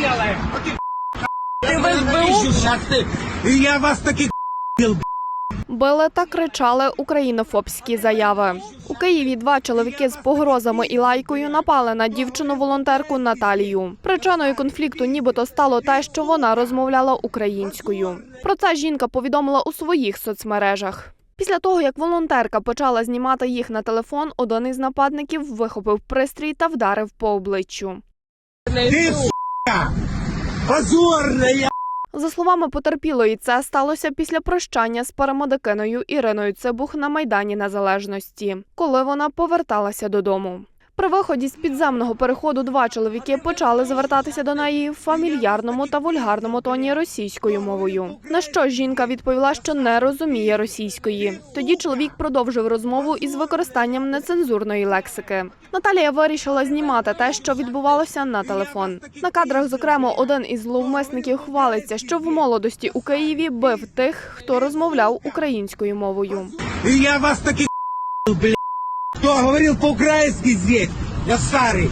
делаем? Ты, я вас таки Били та кричали українофобські заяви. У Києві два чоловіки з погрозами і лайкою напали на дівчину-волонтерку Наталію. Причиною конфлікту нібито стало те, що вона розмовляла українською. Про це жінка повідомила у своїх соцмережах. Після того, як волонтерка почала знімати їх на телефон, один із нападників вихопив пристрій та вдарив по обличчю. ти! Позорная! За словами потерпілої, це сталося після прощання з парамедикиною Іриною Цибух на Майдані Незалежності, коли вона поверталася додому. При виході з підземного переходу два чоловіки почали звертатися до неї в фамільярному та вульгарному тоні російською мовою. На що жінка відповіла, що не розуміє російської. Тоді чоловік продовжив розмову із використанням нецензурної лексики. Наталія вирішила знімати те, що відбувалося на телефон. На кадрах, зокрема, один із зловмисників хвалиться, що в молодості у Києві бив тих, хто розмовляв українською мовою. Я вас таки блядь! Кто говорил по-украински здесь? Я старый.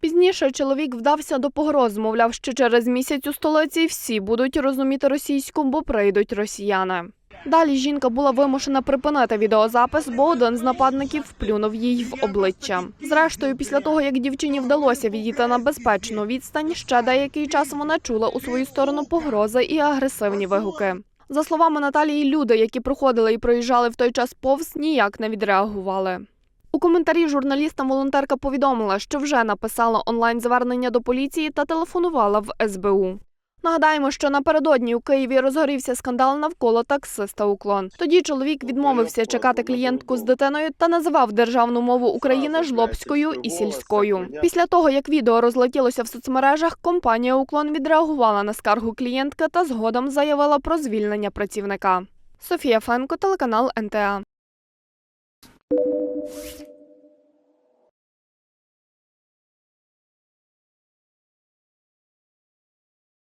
Пізніше чоловік вдався до погроз, мовляв, що через місяць у столиці всі будуть розуміти російську, бо прийдуть росіяни. Далі жінка була вимушена припинити відеозапис, бо один з нападників вплюнув їй в обличчя. Зрештою, після того як дівчині вдалося відійти на безпечну відстань, ще деякий час вона чула у свою сторону погрози і агресивні вигуки. За словами Наталії, люди, які проходили і проїжджали в той час повз, ніяк не відреагували. У коментарі журналістам волонтерка повідомила, що вже написала онлайн-звернення до поліції та телефонувала в СБУ. Нагадаємо, що напередодні у Києві розгорівся скандал навколо таксиста уклон. Тоді чоловік відмовився чекати клієнтку з дитиною та називав державну мову України жлобською і сільською. Після того, як відео розлетілося в соцмережах, компанія Уклон відреагувала на скаргу клієнтки та згодом заявила про звільнення працівника. Софія Фенко, телеканал НТА.